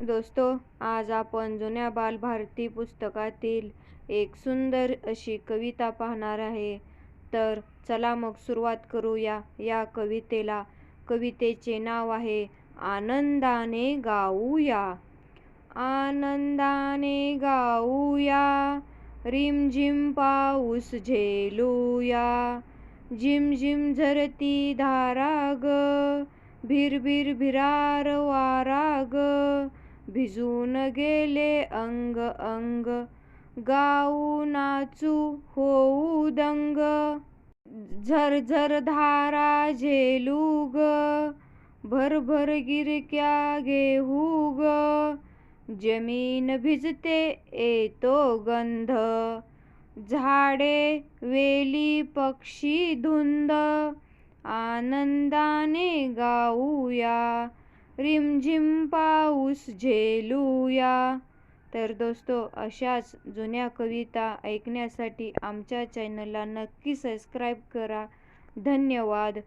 दोस्तो आज आपण जुन्या बालभारती पुस्तकातील एक सुंदर अशी कविता पाहणार आहे. तर चला मग सुरुवात करूया. या कवितेला कवितेचे नाव आहे आनंदाने गाऊया. आनंदाने गाऊया रिमझिम पाऊस झेलूया झिम झरती धारा ग भिरभिर भिरार वारा ग भिजून गेले अंग अंग. गाऊ नाचू होऊ दंग. झरझर धारा झेलू ग. भरभर गिरक्या घेऊ ग. जमीन भिजते येतो गंध. झाडे वेली पक्षी धुंद. आनंदाने गाऊया. रिमझिम पाऊस झेलूया. तर दोस्तो अशाच जुन्या कविता ऐकण्यासाठी आमच्या चॅनलला नक्की सबस्क्राईब करा. धन्यवाद.